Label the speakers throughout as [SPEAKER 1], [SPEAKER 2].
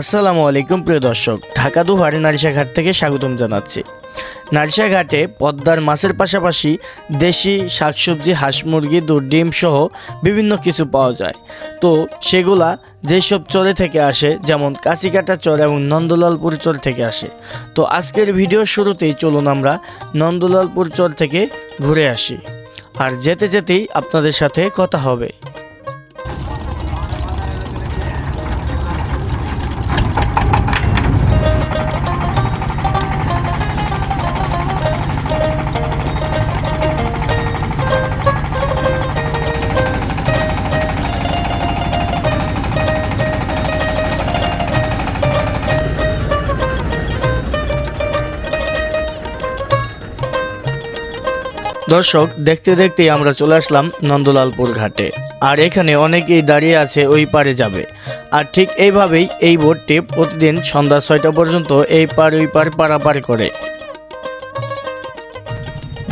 [SPEAKER 1] আসসালামু আলাইকুম, প্রিয় দর্শক। ঢাকা দুহারে নারিশাঘাট থেকে স্বাগতম জানাচ্ছি। নারিশাঘাটে পদ্মার মাছের পাশাপাশি দেশি শাকসবজি, হাঁস মুরগি, দুধ, ডিম সহ বিভিন্ন কিছু পাওয়া যায়। তো সেগুলা যেসব চরে থেকে আসে, যেমন কাঁচিকাটা চর এবং নন্দলালপুর চর থেকে আসে। তো আজকের ভিডিওর শুরুতেই চলুন আমরা নন্দলালপুর চর থেকে ঘুরে আসি। আর যেতে যেতেই আপনাদের সাথে কথা হবে। দর্শক দেখতে দেখতেই আমরা চলে আসলাম নন্দলালপুর ঘাটে। আর এখানে অনেকেই দাঁড়িয়ে আছে ওই পারে যাবে। আর ঠিক এইভাবেই এই বোটটি প্রতিদিন সন্ধ্যা ছয়টা পর্যন্ত এই পার ওই পার পারাপার করে।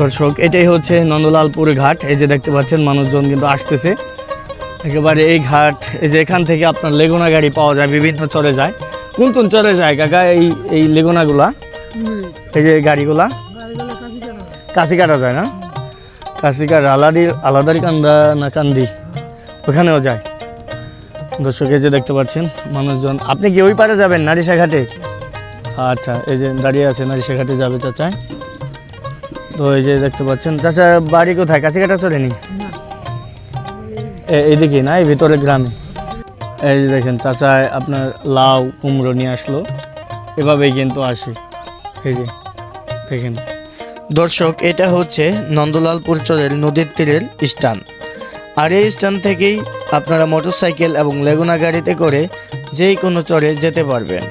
[SPEAKER 1] দর্শক এটাই হচ্ছে নন্দলালপুর ঘাট। এই যে দেখতে পাচ্ছেন মানুষজন কিন্তু আসতেছে। একেবারে এই ঘাট এই যে এখান থেকে আপনার লেগুনা গাড়ি পাওয়া যায় বিভিন্ন চরে যায়। কোন কোন চলে যায় কাকা? এই এই লেগুনাগুলা? এই যে গাড়িগুলা? কাশি কাটা যায় না? কাশি কাটা আলাদি আলাদারি কান্দা না কান্দি ওখানেও যায়। দর্শক এই যে দেখতে পাচ্ছেন মানুষজন আপনি কি ওই পারে যাবেন নারিশা ঘাটে আচ্ছা এই যে দাঁড়িয়ে আছে নারিশা ঘাটে যাবে চাচায় তো এই যে দেখতে পাচ্ছেন চাচা বাড়ি কোথায়? কাশি কাটা চড়েনি এ- এইদিকে না এই ভিতরে গ্রামে। এই যে দেখেন চাচায় আপনার লাউ কুমড়ো নিয়ে আসলো। এভাবেই কিন্তু আসে। এই যে দেখেন। দর্শক, এটা হচ্ছে নন্দলালপুর চরের নদীর তীরের স্টান আর এই স্টান থেকেই আপনারা মোটরসাইকেল এবং লেগুনা গাড়িতে করে যে কোনো চরে যেতে পারবেন।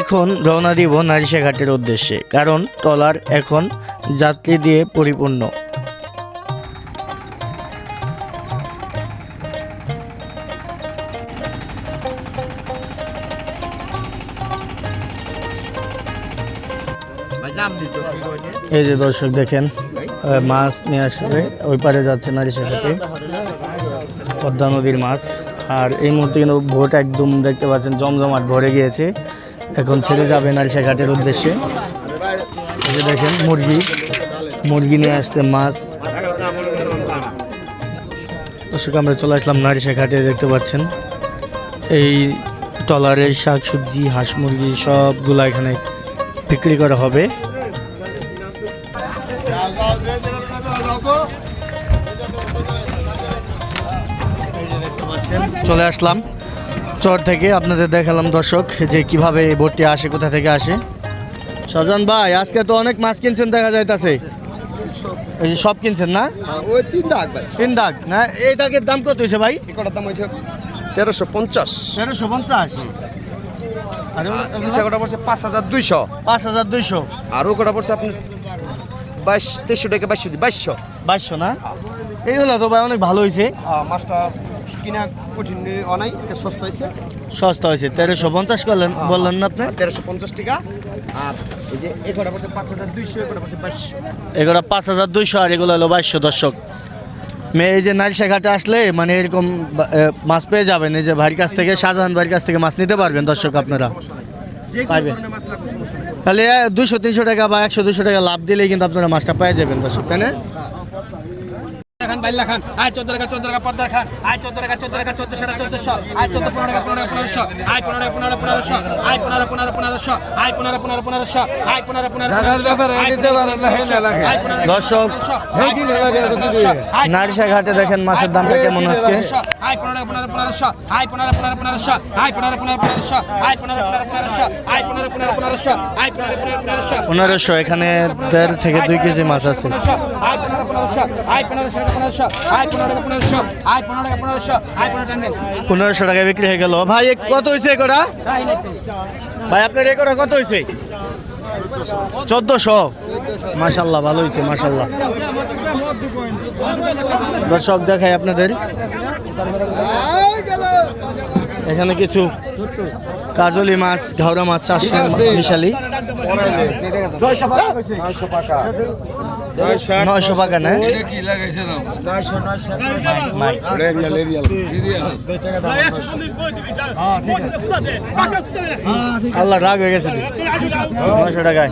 [SPEAKER 1] এখন রওনা দিব নারিশাঘাটের উদ্দেশ্যে, কারণ ট্রলার এখন যাত্রী দিয়ে পরিপূর্ণ। এই যে দর্শক দেখেন মাছ নিয়ে আসবে ওই পারে যাচ্ছে নারিশাঘাটে পদ্মা নদীর মাছ। আর এই মুহূর্তে কিন্তু ভোট একদম দেখতে পাচ্ছেন, জমজমাট ভরে গিয়েছে। এখন ছেড়ে যাবে নারিশাঘাটের উদ্দেশ্যে। এই দেখেন, মুরগি। মুরগি নিয়ে আসছে মাছ। দর্শক, আমরা চলে আসলাম নারিশাঘাটে দেখতে পাচ্ছেন। এই টলারের শাক সবজি হাঁস মুরগি সবগুলো এখানে বিক্রি করা হবে। চলে আসলাম। চর থেকে আপনাদের দেখালাম দর্শক যে কীভাবে এই বোটটি আসে কোথা থেকে আসে। সজন ভাই আজকে তো অনেক মাছ কিনছেন দেখা যাইতাছে। এই যে সব কিনছেন না?
[SPEAKER 2] ওই তিন দাগ। ভাই
[SPEAKER 1] তিন দাগ না এই দাগের দাম কত হয়েছে ভাই?
[SPEAKER 2] এটার দাম হয়েছে তেরোশো পঞ্চাশ।
[SPEAKER 1] তেরোশো পঞ্চাশ।
[SPEAKER 2] ইচ্ছা কটা পড়ছে? পাঁচ হাজার দুইশো।
[SPEAKER 1] পাঁচ হাজার দুইশো।
[SPEAKER 2] আর ও কটা পড়ছে আপনি? বাইশ তেইশশো টাকা বাইশশো বাইশশো।
[SPEAKER 1] বাইশশো না? এই হলো তো ভাই অনেক ভালো হয়েছে
[SPEAKER 2] হ্যাঁ মাছটা কিনা কঠিন অনাই সস্তা হয়েছে
[SPEAKER 1] সস্তা হয়েছে তেরোশো পঞ্চাশ করলেন বললেন না আপনি?
[SPEAKER 2] তেরোশো পঞ্চাশ টাকা। আর এই যে এ কটা পাঁচ হাজার দুইশো এ কটা পড়ছে? বাইশশো।
[SPEAKER 1] পাঁচ হাজার দুইশো আর এগুলো হলো বাইশশো দর্শক। এই যে নারী ঘাটে আসলে মানে এরকম মাছ পেয়ে যাবেন। এই যে ভাইয়ের কাছ থেকে শাহজাহান ভাইয়ের কাছ থেকে মাছ নিতে পারবেন দর্শক আপনারা।
[SPEAKER 2] পাইবেন।
[SPEAKER 1] তাহলে দুশো তিনশো টাকা বা একশো দুশো টাকা লাভ দিলেই কিন্তু আপনারা মাছটা পেয়ে যাবেন দর্শক তাই না?
[SPEAKER 3] বাইল্লা খান আয় চোদ্দ টাকা চোদ্দ টাকা পদ্মার খান আয় চোদ্দ টাকা চোদ্দ টাকা চোদ্দশো টাকা চোদ্দশো আয় চোদ্দ পনেরো টাকা পনেরো পনেরোশো আয় পনেরো পনেরো পনেরোশো আয় পনেরো পনেরো পনেরোশো আয় পনেরো পনেরো পনেরোশো আয় পনেরো পনেরো
[SPEAKER 1] দর্শক নারিশা ঘাটে দেখেন মাছের দামটা কেমন আজকে
[SPEAKER 3] আয় পনেরো পনেরো পনেরোশো আয় পনেরো পনেরো পনেরোশো আয় পনেরো পনেরো পনেরোশো আয় পনেরো পনেরো পনেরোশো আয় পনেরো পনেরো পনেরোশো আয় পনেরো পনেরো পনেরোশো
[SPEAKER 1] পনেরোশো এখানে দেড় থেকে দুই কেজি মাছ আছে
[SPEAKER 3] আয় পনেরো পনেরোশো আয় পনেরোশো পনেরোশো আয় পনেরো পনেরোশো আয় পনেরো পনেরোশো আয় পনেরো টাকা
[SPEAKER 1] পনেরোশো টাকায় বিক্রি হয়ে গেল ভাই এ কত হয়েছে এগুলা ভাই আপনার এগুলা কত হয়েছে চোদ্দশো মাশাল্লাহ ভালো হয়েছে মাশাল্লাহ দর্শক দেখাই আপনাদের এখানে কিছু কাজলি মাছ ঘাওড়া মাছ আসছে মিশালি নয়শো পাকা না? আল্লাহ রাগ হয়ে গেছে নয়শো টাকায়।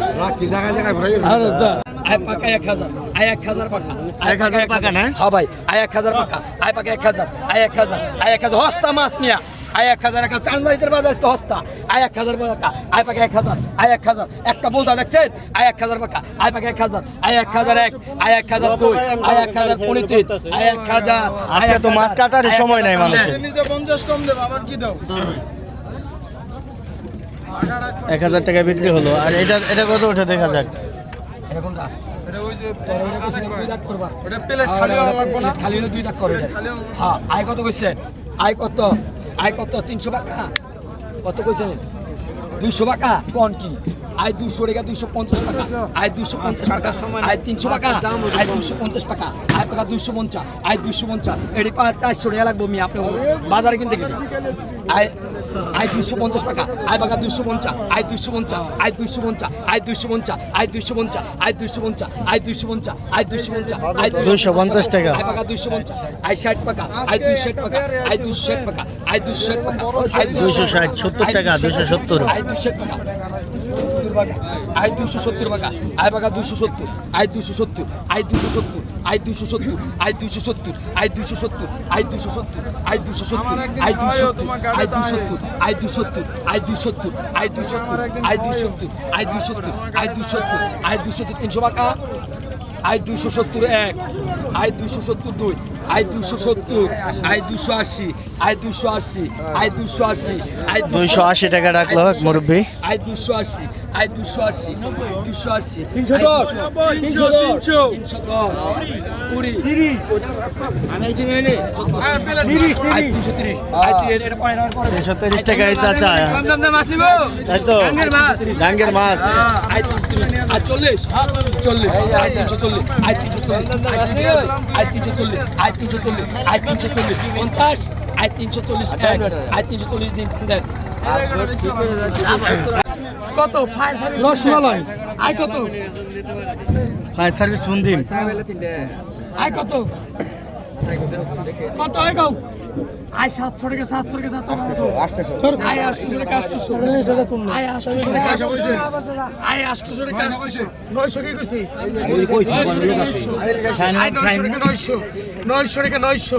[SPEAKER 3] আয় এক হাজার এক হাজার পাকা
[SPEAKER 1] এক হাজার পাকা না
[SPEAKER 3] হ্যাঁ ভাই আয় এক হাজার পাকা আয় পাকা এক হাজার আয় এক হাজার আয় এক হাজার হস্তা মাছ নিয়া আয় এক হাজার এক হাজার চান্দাইতের বাজার আজকে হস্তা আয় এক হাজার পাকা আয় পাকা এক হাজার আয় এক হাজার একটা বোঝা দেখছেন আয় এক হাজার পাকা আয় পাকা এক হাজার আয় এক হাজার এক আয় এক হাজার দুই আয় এক হাজার তিন আয় এক হাজার
[SPEAKER 1] আজকে তো মাছ কাটার সময় নাই মানুষের এক হাজার টাকা বিক্রি হলো আর এটা এটা কত ওঠে দেখা যাক
[SPEAKER 3] এটা কোনটা? দুই দাগ করবা। প্লেট খালি হলে দুই দাগ করে হ্যাঁ, আয় কত কইছেন? আয় কত? আয় কত? 300 টাকা? কত কইছেন? 200 টাকা? কোন কি? আয় 200 টাকা, 250 টাকা। আয় 250 টাকা। আয় 300 টাকা। আয় 250 টাকা। আয় টাকা 250 আয় 250 এডি পাঁচ 400 টাকা লাগবো মি আপনি বাজারে কিনতে গেলে আয় আয় দুইশো পঞ্চাশ টাকা আয় বাগা দুইশো পঞ্চাশ আয় দুইশো পঞ্চাশ আয় দুইশো পঞ্চাশ আয় দুইশো পঞ্চাশ আয় দুইশো পঞ্চাশ আয় দুইশো পঞ্চাশ আয় দুইশো পঞ্চাশ আয় দুইশো পঞ্চাশ আয়
[SPEAKER 1] দুইশো পঞ্চাশ টাকা
[SPEAKER 3] আয় বাগা দুইশো পঞ্চাশ আয় ষাট টাকা আয় দুইশো ষাট টাকা আয় দুইশো ষাট টাকা আয় দুইশো ষাট টাকা আয়
[SPEAKER 1] দুইশো ষাট, সত্তর টাকা,
[SPEAKER 3] দুইশো
[SPEAKER 1] সত্তর।
[SPEAKER 3] আয় দুইশো ষাট টাকা আয় দুইশো সত্তর টাকা আয় বাগা দুইশো সত্তর আয় দুইশো সত্তর আয় দুইশো সত্তর আয় দুইশো সত্তর আয় দুশো সত্তর আই দুশো সত্তর আই দুশো সত্তর আই দুশো সত্তর আই দুশো সত্তর আই দুশো সত্তর আই দুশো সত্তর আই দুশো সত্তর আই দুশো সত্তর আই দুশো সত্তর আই দুশো সত্তর আই দুশো সত্তর আই দুশো সত্তর তিনশো টাকা আই দুশো সত্তর এক আই দুশো সত্তর দুই আই দুশো সত্তর আই দুশো আশি আই দুশো আশি আই দুশো আশি আই
[SPEAKER 1] দুশো আশি টাকা রাখল মুরব্বি
[SPEAKER 3] আই দুশো আশি আই দুশো আশি দুশো আশি
[SPEAKER 2] তিনশো দশ তিনশো দশ
[SPEAKER 3] তিনশো দশ কুড়ি তিরিশ
[SPEAKER 1] তিনশো তিরিশ টাকা আচ্ছা তাই তো ডাঙ্গের মাছ
[SPEAKER 3] আই চল্লিশ চল্লিশ তিনশো চল্লিশ তিনশো চল্লিশ তিনশো চল্লিশ তিনশো চল্লিশ তিনশো চল্লিশ আয় তিনশো চল্লিশ পঞ্চাশ আয় তিনশো চল্লিশ এক আয় তিনশো চল্লিশ দিন দেন। কত? Fire service
[SPEAKER 1] rasmalai.
[SPEAKER 3] আয় কত?
[SPEAKER 1] ফায়ার সার্ভিস ফোন দিন
[SPEAKER 3] আয় কত? কত? আয় কও। আয় সাতশো টাকা সাতশো টাকা সাতশো আয় আটশো টাকা আটশো আয় আটশো টাকা আটশো আয় আটশো টাকা আটশো নয়শো কি কইছি? আয় নয়শো টাকা নয়শো নয়শো টাকা নয়শো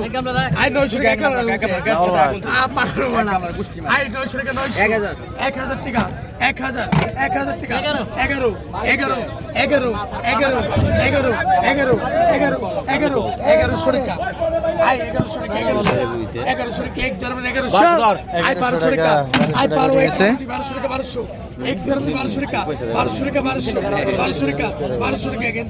[SPEAKER 3] আয় নয়শো টাকা আয় নয়শো টাকা নয়শো। এক হাজার টাকা। এক হাজার এক হাজার টাকা। এগারো। এগারো এগারো এগারো এগারো এগারো এগারো এগারো এগারোশো টাকা। আয় এগারোশো টাকা এগারোশো। এগারোশো টাকা এক ধরবেন এগারোশো। আয় বারোশো টাকা আয় বারো বারোশো টাকা বারোশো। এক ধরবেন বারোশো টাকা বারোশো টাকা বারোশো। বারোশো টাকা বারোশো। টাকা এখান